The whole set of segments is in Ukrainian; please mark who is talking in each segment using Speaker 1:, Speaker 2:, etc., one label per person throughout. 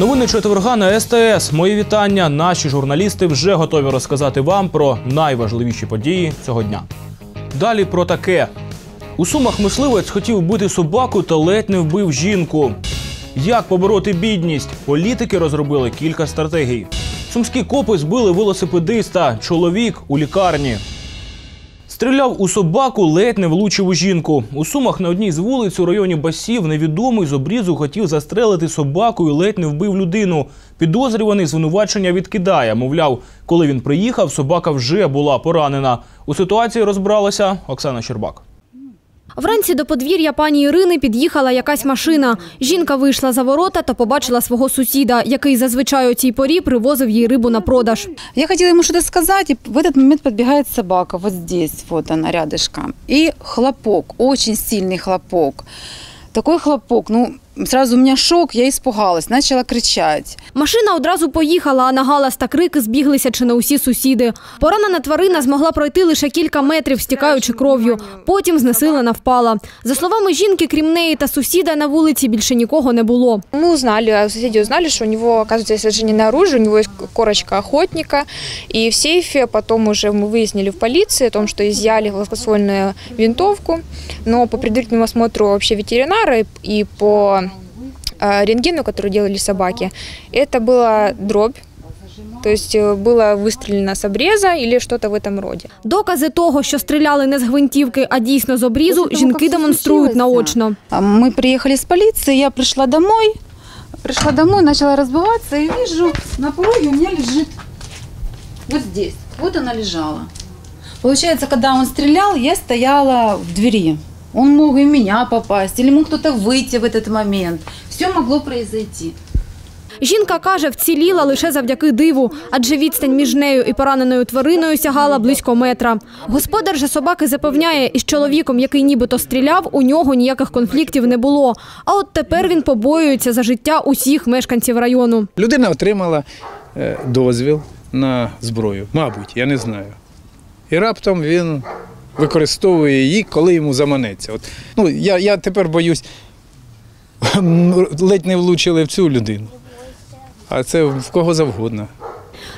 Speaker 1: Новини четверга на СТС. Мої вітання. Наші журналісти вже готові розказати вам про найважливіші події цього дня. Далі про таке: у сумах мисливець хотів вбити собаку та ледь не вбив жінку. Як побороти бідність? Політики розробили кілька стратегій. Сумські копи збили велосипедиста. Чоловік у лікарні. Стріляв у собаку, ледь не влучив у жінку. У Сумах на одній з вулиць у районі Басів невідомий з обрізу хотів застрелити собаку і ледь не вбив людину. Підозрюваний звинувачення відкидає. Мовляв, коли він приїхав, собака вже була поранена. У ситуації розбралася Оксана Щербак.
Speaker 2: Вранці до подвір'я пані Ірини під'їхала якась машина. Жінка вийшла за ворота та побачила свого сусіда, який зазвичай у цій порі привозив їй рибу на продаж.
Speaker 3: Я хотела ему что-то сказать, и в этот момент подбегает собака, вот здесь, вот она рядышком. И хлопок, очень сильный хлопок. Такой хлопок, ну, сразу у меня шок, я испугалась, начала кричать.
Speaker 2: Машина одразу поїхала, а на галас та крики збіглися чи не усі сусіди. Поранена тварина змогла пройти лише кілька метрів, стікаючи кров'ю. Потім знесилена впала. За словами жінки, крім неї та сусіда, на вулиці більше нікого не було.
Speaker 4: Мы узнали, а соседи узнали, что у него, оказывается, есть сожжение оружия, у него есть корочка охотника. И в сейфе потом уже мы выяснили в полиции о том, что изъяли гладкоствольную винтовку. Но по предварительному осмотру вообще ветеринара и- и по э, рентгену, который делали собаки, это была дробь. То есть э, было выстрелено с обреза или что-то в этом роде.
Speaker 2: Докази того, що стріляли не з гвинтівки, а дійсно з обрізу,
Speaker 3: После того,
Speaker 2: жінки
Speaker 3: как всё
Speaker 2: демонструють
Speaker 3: случилось,
Speaker 2: наочно.
Speaker 3: А Мы приехали с полиции, я пришла домой, пришла домой, начала разбиваться и вижу, на пороге у меня лежит вот здесь, вот она лежала. Получается, когда он стрелял, я стояла в двери. Он мог и в меня попасть, или мог кто-то выйти в этот момент. Все могло произойти.
Speaker 2: Жінка каже, вціліла лише завдяки диву, адже відстань між нею і пораненою твариною сягала близько метра. Господар же собаки запевняє, із чоловіком, який нібито стріляв, у нього ніяких конфліктів не було. А от тепер він побоюється за життя усіх мешканців району.
Speaker 5: Людина отримала е, дозвіл на зброю, мабуть, я не знаю. І раптом він використовує її, коли йому заманеться. От, ну, я, я тепер боюсь, ледь не влучили в цю людину. А це в кого завгодно.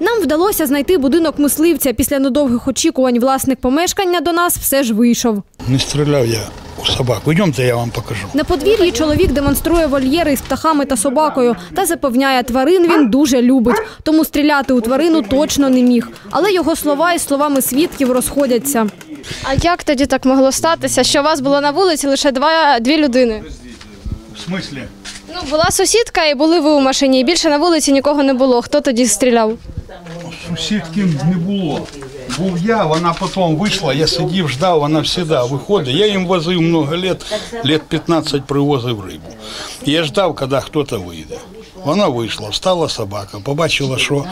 Speaker 2: Нам вдалося знайти будинок мисливця. Після недовгих очікувань власник помешкання до нас все ж вийшов.
Speaker 6: Не стріляв я у собаку. Йдемте, я вам покажу.
Speaker 2: На подвір'ї чоловік демонструє вольєри з птахами та собакою та запевняє, тварин він дуже любить, тому стріляти у тварину точно не міг. Але його слова із словами свідків розходяться.
Speaker 7: А як тоді так могло статися, що у вас було на вулиці лише два, дві людини?
Speaker 6: В смислі?
Speaker 7: Ну, була сусідка і були ви у машині, і більше на вулиці нікого не було. Хто тоді стріляв?
Speaker 6: Сусідки не було. Був я, вона потім вийшла, я сидів, ждав, вона завжди виходить. Я їм возив много лет, лет 15 привозив рибу. Я ждав, коли хтось вийде. Вона вийшла, встала собака, побачила, що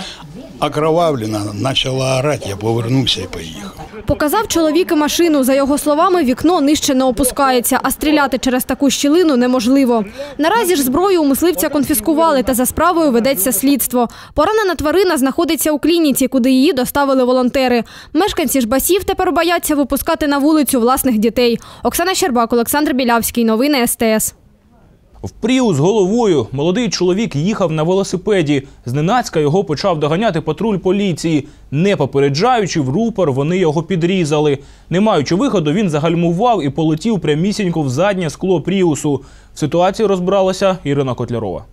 Speaker 6: окровавлена, почала орати, я повернувся і поїхав.
Speaker 2: Показав чоловік машину. За його словами, вікно нижче не опускається, а стріляти через таку щілину неможливо. Наразі ж зброю у мисливця конфіскували, та за справою ведеться слідство. Поранена тварина знаходиться у клініці, куди її доставили волонтери. Мешканці ж басів тепер бояться випускати на вулицю власних дітей. Оксана Щербак, Олександр Білявський. Новини СТС.
Speaker 1: В Пріу з головою молодий чоловік їхав на велосипеді. Зненацька його почав доганяти патруль поліції. Не попереджаючи в рупор, вони його підрізали. Не маючи виходу, він загальмував і полетів прямісінько в заднє скло Пріусу. В ситуації розбиралася Ірина Котлярова.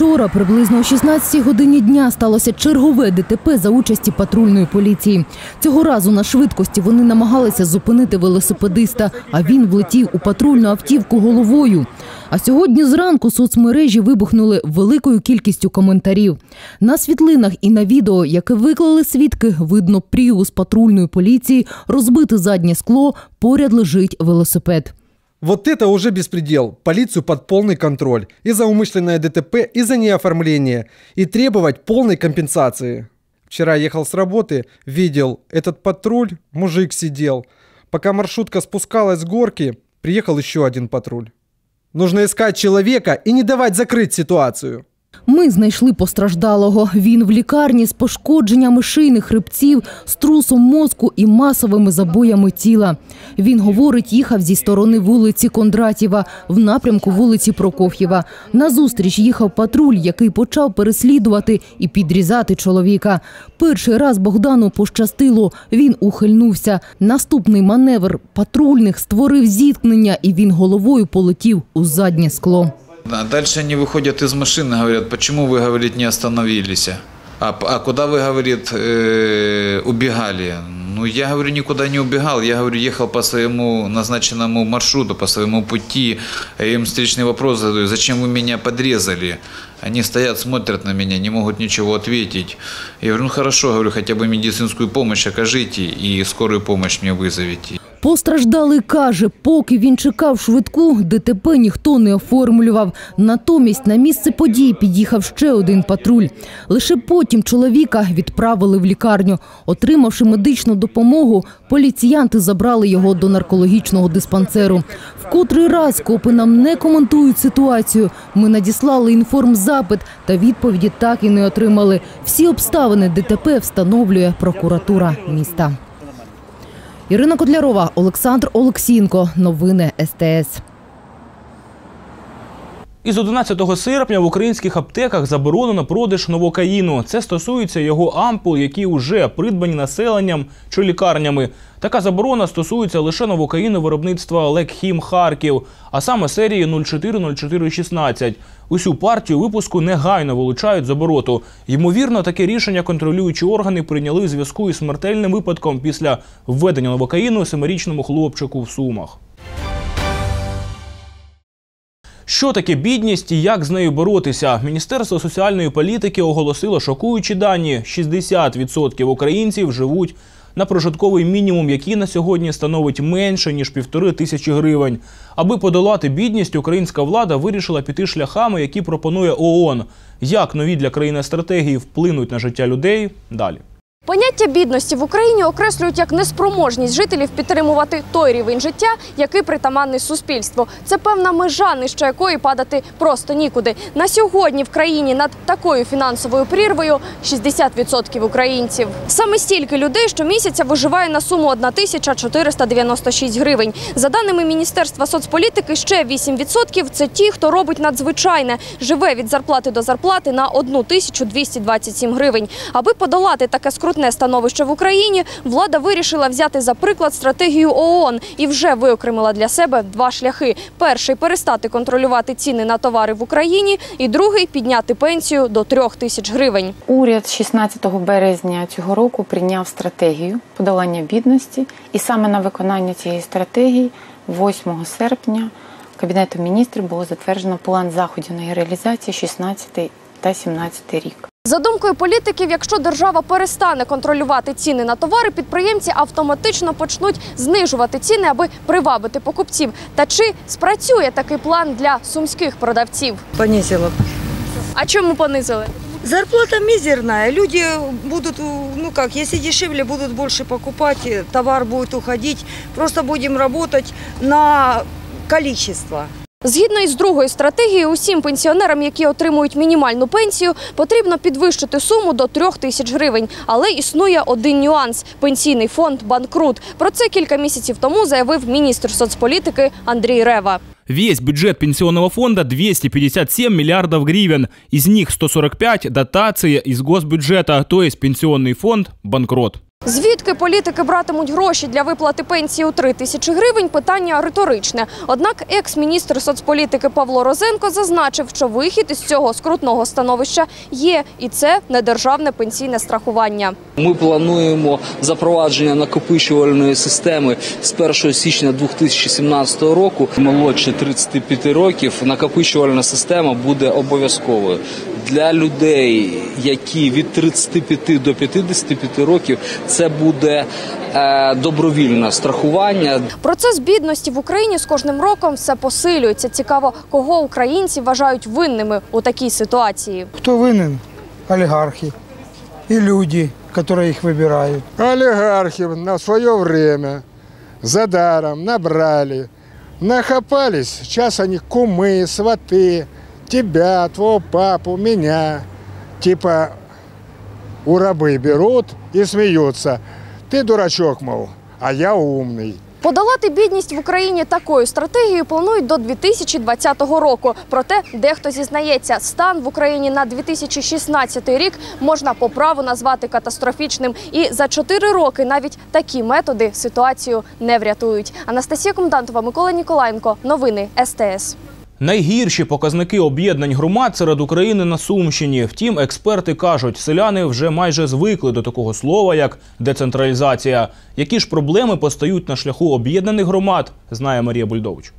Speaker 8: Вчора приблизно о 16 годині дня сталося чергове ДТП за участі патрульної поліції. Цього разу на швидкості вони намагалися зупинити велосипедиста, а він влетів у патрульну автівку головою. А сьогодні зранку соцмережі вибухнули великою кількістю коментарів. На світлинах і на відео, яке виклали свідки, видно пріус патрульної поліції, розбите заднє скло, поряд лежить велосипед.
Speaker 9: Вот это уже беспредел. Полицию под полный контроль. И за умышленное ДТП, и за неоформление. И требовать полной компенсации. Вчера ехал с работы, видел этот патруль, мужик сидел. Пока маршрутка спускалась с горки, приехал еще один патруль. Нужно искать человека и не давать закрыть ситуацию.
Speaker 8: Ми знайшли постраждалого. Він в лікарні з пошкодженнями шийних хребців, струсом мозку і масовими забоями тіла. Він говорить, їхав зі сторони вулиці Кондратєва в напрямку вулиці Прокоф'єва. Назустріч їхав патруль, який почав переслідувати і підрізати чоловіка. Перший раз Богдану пощастило. Він ухильнувся. Наступний маневр патрульних створив зіткнення, і він головою полетів у заднє скло.
Speaker 10: А дальше они выходят из машины, говорят, почему вы, говорит, не остановились? А, а куда вы, говорит, э, убегали? Ну, я, говорю, никуда не убегал. Я, говорю, ехал по своему назначенному маршруту, по своему пути. Я им встречный вопрос задаю, зачем вы меня подрезали? Они стоят, смотрят на меня, не могут ничего ответить. Я говорю, ну хорошо, говорю, хотя бы медицинскую помощь окажите и скорую помощь мне вызовите.
Speaker 8: Постраждалий каже, поки він чекав швидку, ДТП ніхто не оформлював. Натомість на місце події під'їхав ще один патруль. Лише потім чоловіка відправили в лікарню. Отримавши медичну допомогу, поліціянти забрали його до наркологічного диспансеру. В котрий раз копи нам не коментують ситуацію. Ми надіслали інформзапит, та відповіді так і не отримали. Всі обставини ДТП встановлює прокуратура міста. Ірина Котлярова, Олександр Олексінко, Новини СТС.
Speaker 1: Із 11 серпня в українських аптеках заборонено продаж новокаїну. Це стосується його ампул, які вже придбані населенням чи лікарнями. Така заборона стосується лише новокаїну виробництва Лекхім Харків, а саме серії 040416. Усю партію випуску негайно вилучають з обороту. Ймовірно, таке рішення контролюючі органи прийняли в зв'язку із смертельним випадком після введення новокаїну семирічному хлопчику в Сумах. Що таке бідність і як з нею боротися? Міністерство соціальної політики оголосило шокуючі дані: 60% українців живуть на прожитковий мінімум, який на сьогодні становить менше ніж півтори тисячі гривень. Аби подолати бідність, українська влада вирішила піти шляхами, які пропонує ООН. Як нові для країни стратегії вплинуть на життя людей? Далі.
Speaker 7: Поняття бідності в Україні окреслюють як неспроможність жителів підтримувати той рівень життя, який притаманний суспільству. Це певна межа, нижче якої падати просто нікуди. На сьогодні в країні над такою фінансовою прірвою 60% українців. Саме стільки людей щомісяця виживає на суму 1496 гривень. За даними Міністерства соцполітики, ще 8% – це ті, хто робить надзвичайне, живе від зарплати до зарплати на 1227 гривень. Аби подолати таке скрутне становище в Україні, влада вирішила взяти за приклад стратегію ООН і вже виокремила для себе два шляхи: перший перестати контролювати ціни на товари в Україні, і другий підняти пенсію до трьох тисяч гривень.
Speaker 11: Уряд 16 березня цього року прийняв стратегію подолання бідності, і саме на виконання цієї стратегії, 8 серпня, Кабінетом міністрів було затверджено план заходів на її реалізації 16 та 17 рік.
Speaker 7: За думкою політиків, якщо держава перестане контролювати ціни на товари, підприємці автоматично почнуть знижувати ціни, аби привабити покупців. Та чи спрацює такий план для сумських продавців?
Speaker 12: Понизила.
Speaker 7: А чому понизили?
Speaker 12: Зарплата мизерная. Люди будут, ну как, если дешевле, будут больше покупать, товар будет уходить. Просто будем работать на количество.
Speaker 7: Згідно із другою стратегією, усім пенсіонерам, які отримують мінімальну пенсію, потрібно підвищити суму до трьох тисяч гривень. Але існує один нюанс: пенсійний фонд банкрут. Про це кілька місяців тому заявив міністр соцполітики Андрій Рева.
Speaker 1: Весь бюджет пенсионного фонда 257 миллиардов гривен. Из них 145 – дотации из госбюджета, то есть пенсионный фонд – банкрот.
Speaker 7: Звідки політики братимуть гроші для виплати пенсії у 3 тисячі гривень – питання риторичне. Однак екс-міністр соцполітики Павло Розенко зазначив, що вихід із цього скрутного становища є, і це недержавне пенсійне страхування.
Speaker 13: Ми плануємо запровадження накопичувальної системи з 1 січня 2017 року. Молодше 35 років накопичувальна система буде обов'язковою для людей, які від 35 до 55 років. Це буде е, добровільне страхування.
Speaker 7: Процес бідності в Україні з кожним роком все посилюється. Цікаво, кого українці вважають винними у такій ситуації.
Speaker 14: Кто винен? Олигархи и люди, которые их выбирают.
Speaker 15: Олигархи на свое время за даром набрали, нахапались. Сейчас они кумы, сваты,
Speaker 16: тебя, твоего папу, меня, типа у рабы берут и смеются. Ты дурачок, мол, а я умный.
Speaker 7: Подолати бідність в Україні такою стратегією планують до 2020 року. Проте дехто зізнається, стан в Україні на 2016 рік можна по праву назвати катастрофічним. І за 4 роки навіть такі методи ситуацію не врятують. Анастасія Комендантова, Микола Ніколаєнко. Новини СТС.
Speaker 1: Найгірші показники об'єднань громад серед України на Сумщині. Втім, експерти кажуть, селяни вже майже звикли до такого слова, як децентралізація. Які ж проблеми постають на шляху об'єднаних громад, знає Марія Бульдович.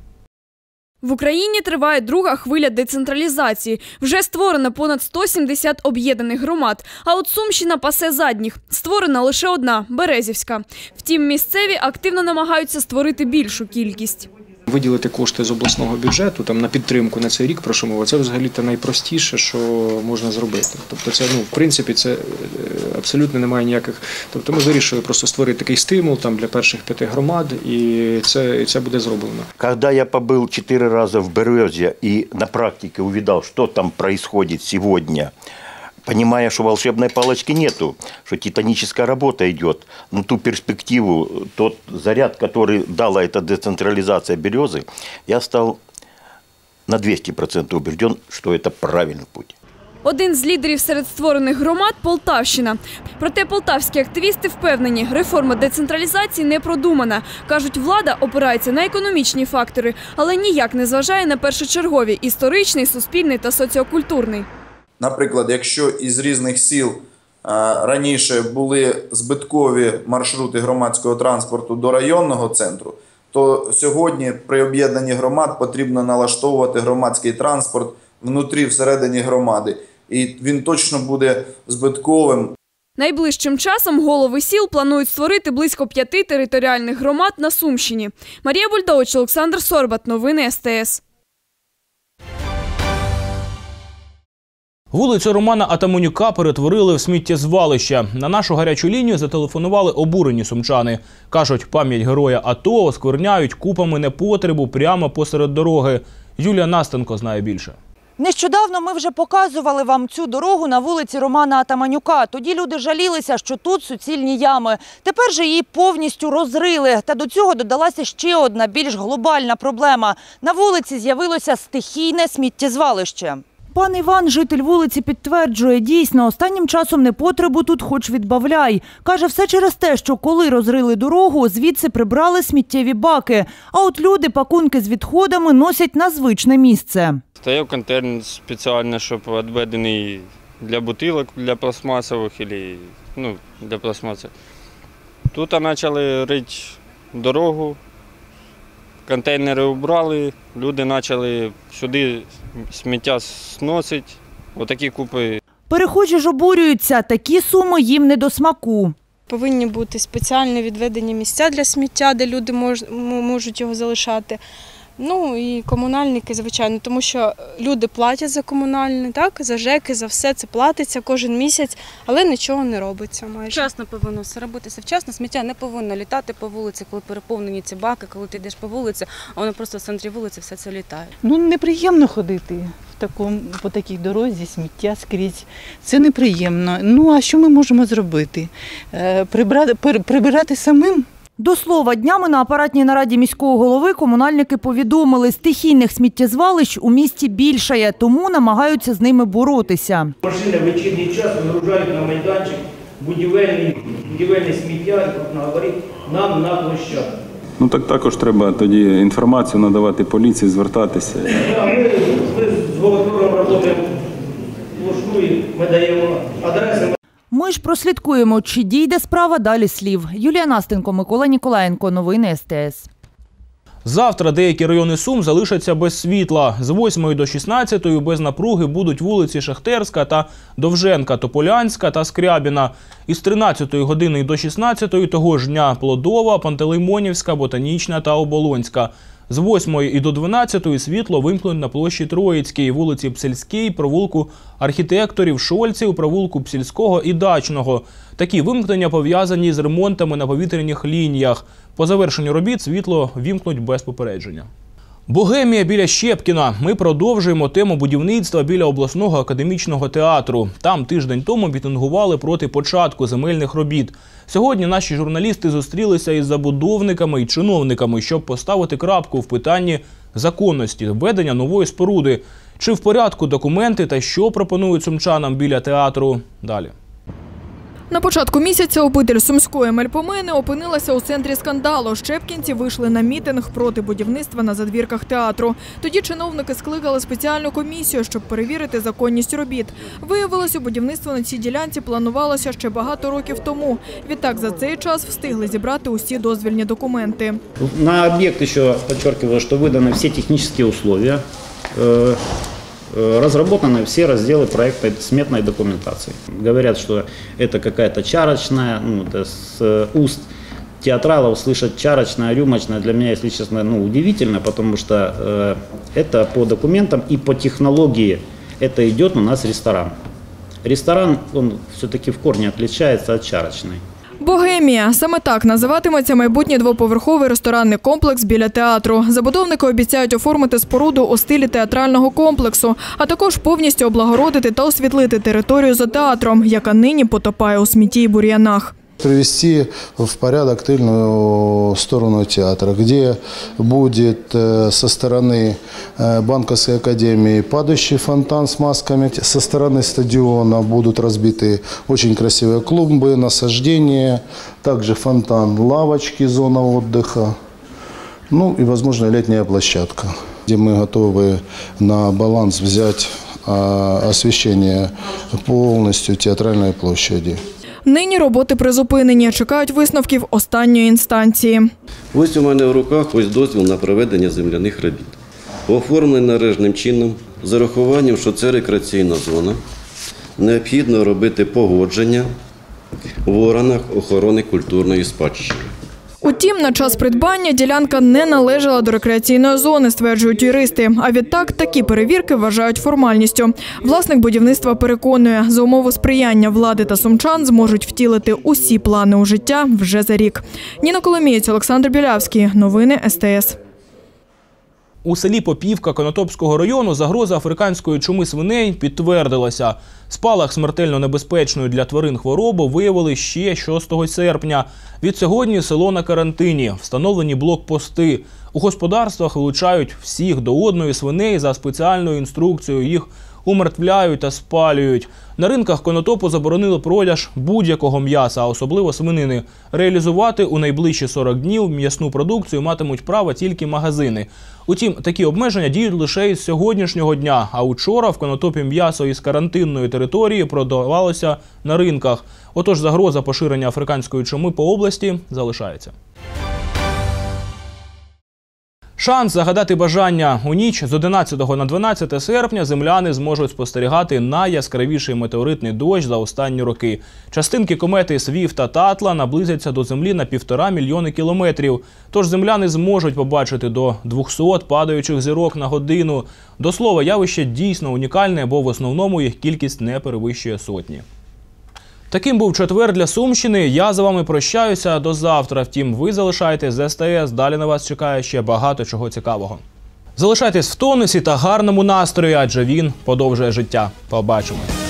Speaker 17: В Україні триває друга хвиля децентралізації. Вже створено понад 170 об'єднаних громад. А от Сумщина пасе задніх. Створена лише одна Березівська. Втім, місцеві активно намагаються створити більшу кількість.
Speaker 18: Виділити кошти з обласного бюджету там на підтримку на цей рік, про що мова, це взагалі те найпростіше, що можна зробити. Тобто, це ну в принципі це е, абсолютно немає ніяких. Тобто, ми вирішили просто створити такий стимул там для перших п'яти громад, і це, і це буде зроблено.
Speaker 19: Когда я побыл четыре раза в Березе и на практике увидал, что там происходит сегодня, понимая, что волшебной палочки нету, что титаническая работа идет, но ту перспективу, тот заряд, который дала эта децентрализация Березы, я стал на 200% убежден, что это правильный путь.
Speaker 17: Один з лідерів серед створених громад Полтавщина. Проте полтавські активісти впевнені, реформа децентралізації не продумана. Кажуть, влада опирається на економічні фактори, але ніяк не зважає на першочергові історичний, суспільний та соціокультурний.
Speaker 20: Наприклад, якщо із різних сіл е, раніше були збиткові маршрути громадського транспорту до районного центру, то сьогодні при об'єднанні громад потрібно налаштовувати громадський транспорт внутрі всередині громади, і він точно буде збитковим.
Speaker 17: Найближчим часом голови сіл планують створити близько п'яти територіальних громад на Сумщині. Марія Бульдович, Олександр Сорбат. Новини СТС.
Speaker 1: Вулицю Романа Атаманюка перетворили в сміттєзвалище. На нашу гарячу лінію зателефонували обурені сумчани. Кажуть, пам'ять героя АТО оскверняють купами непотребу прямо посеред дороги. Юлія Настенко знає більше.
Speaker 21: Нещодавно ми вже показували вам цю дорогу на вулиці Романа Атаманюка. Тоді люди жалілися, що тут суцільні ями. Тепер же її повністю розрили. Та до цього додалася ще одна більш глобальна проблема. На вулиці з'явилося стихійне сміттєзвалище. Пан Іван, житель вулиці, підтверджує, дійсно, останнім часом непотребу тут хоч відбавляй. Каже, все через те, що коли розрили дорогу, звідси прибрали сміттєві баки. А от люди пакунки з відходами носять на звичне місце.
Speaker 22: Стояв контейнер спеціально, щоб відведений для бутилок, для пластмасових, або, ну, для пластмаси. Тут почали рити дорогу, контейнери убрали, люди почали сюди сміття сносити, отакі купи.
Speaker 21: Перехожі ж обурюються, такі суми їм не до смаку.
Speaker 23: Повинні бути спеціально відведені місця для сміття, де люди можуть його залишати. Ну і комунальники, звичайно, тому що люди платять за комунальне, так, за ЖЕКи, за все це платиться кожен місяць, але нічого не робиться майже.
Speaker 24: Вчасно повинно все робитися. Вчасно сміття не повинно літати по вулиці, коли переповнені ці баки, коли ти йдеш по вулиці, а воно просто в центрі вулиці все це літає.
Speaker 3: Ну неприємно ходити в такому по такій дорозі, сміття скрізь. Це неприємно. Ну а що ми можемо зробити? Е, Прибрати, пер- прибирати самим.
Speaker 21: До слова, днями на апаратній нараді міського голови комунальники повідомили, стихійних сміттєзвалищ у місті більшає, тому намагаються з ними боротися.
Speaker 25: Машини в вечірній час вигружають на майданчик будівельні, будівельне сміття, говорить, нам на площадку.
Speaker 26: Ну так також треба тоді інформацію надавати поліції, звертатися.
Speaker 25: Ми, ми з головтором працюємо ми даємо адреси.
Speaker 21: Ж прослідкуємо, чи дійде справа далі слів. Юлія Настенко, Микола Ніколаєнко. Новини СТС.
Speaker 1: Завтра деякі райони Сум залишаться без світла. З 8 до 16 без напруги будуть вулиці Шахтерська та Довженка, Тополянська та Скрябіна. Із 13 години до 16 того ж дня Плодова, Пантелеймонівська, Ботанічна та Оболонська. З 8 і до 12 світло вимкнуть на площі Троїцькій, вулиці Псельській, провулку архітекторів, Шольців, провулку Псільського і Дачного. Такі вимкнення пов'язані з ремонтами на повітряних лініях. По завершенню робіт світло вімкнуть без попередження. Богемія біля Щепкіна. Ми продовжуємо тему будівництва біля обласного академічного театру. Там тиждень тому мітингували проти початку земельних робіт. Сьогодні наші журналісти зустрілися із забудовниками і чиновниками, щоб поставити крапку в питанні законності введення нової споруди. Чи в порядку документи та що пропонують сумчанам біля театру? Далі.
Speaker 16: На початку місяця обитель сумської мельпомени опинилася у центрі скандалу. Щепкінці вийшли на мітинг проти будівництва на задвірках театру. Тоді чиновники скликали спеціальну комісію, щоб перевірити законність робіт. Виявилося, будівництво на цій ділянці планувалося ще багато років тому. Відтак за цей час встигли зібрати усі дозвільні документи.
Speaker 19: На объект еще подчеркиваю, что выданы все технические условия, э, э, разработаны все разделы проекта сметной документации. Говорят, что это какая-то чарочная, ну, это с э, уст театралов слышать чарочная, рюмочная, для меня, если честно, ну, удивительно, потому что э, это по документам и по технологии это идет у нас ресторан. Ресторан, он все-таки в корне отличается от чарочной.
Speaker 16: Богемія саме так називатиметься майбутній двоповерховий ресторанний комплекс біля театру. Забудовники обіцяють оформити споруду у стилі театрального комплексу, а також повністю облагородити та освітлити територію за театром, яка нині потопає у смітті й бур'янах.
Speaker 27: Привести в порядок тыльную сторону театра, где будет э, со стороны э, банковской академии падающий фонтан с масками, со стороны стадиона будут разбиты очень красивые клумбы, насаждения, также фонтан, лавочки, зона отдыха, ну и, возможно, летняя площадка, где мы готовы на баланс взять а, освещение полностью театральной площади.
Speaker 16: Нині роботи призупинені, чекають висновків останньої інстанції.
Speaker 28: Ось у мене в руках ось дозвіл на проведення земляних робіт. Оформлений належним чином, з урахуванням, що це рекреаційна зона. Необхідно робити погодження в органах охорони культурної спадщини.
Speaker 16: Утім, на час придбання ділянка не належала до рекреаційної зони, стверджують юристи. А відтак такі перевірки вважають формальністю. Власник будівництва переконує, за умови сприяння влади та сумчан зможуть втілити усі плани у життя вже за рік. Ніна Коломієць, Олександр Білявський. Новини СТС.
Speaker 1: У селі Попівка Конотопського району загроза африканської чуми свиней підтвердилася. Спалах смертельно небезпечної для тварин хвороби виявили ще 6 серпня. Від сьогодні село на карантині, встановлені блокпости. У господарствах вилучають всіх до одної свиней за спеціальною інструкцією. Їх умертвляють та спалюють. На ринках конотопу заборонили продаж будь-якого м'яса, а особливо свинини. Реалізувати у найближчі 40 днів м'ясну продукцію матимуть право тільки магазини. Утім, такі обмеження діють лише із сьогоднішнього дня. А учора в конотопі м'ясо із карантинної території продавалося на ринках. Отож, загроза поширення африканської чуми по області залишається. Шанс загадати бажання у ніч з 11 на 12 серпня земляни зможуть спостерігати найяскравіший метеоритний дощ за останні роки. Частинки комети Свіфт та Татла наблизяться до землі на півтора мільйони кілометрів. Тож земляни зможуть побачити до 200 падаючих зірок на годину. До слова, явище дійсно унікальне, бо в основному їх кількість не перевищує сотні. Таким був четвер для Сумщини. Я з вами прощаюся до завтра. Втім, ви залишаєтесь з СТС. Далі на вас чекає ще багато чого цікавого. Залишайтесь в тонусі та гарному настрої, адже він подовжує життя. Побачимось.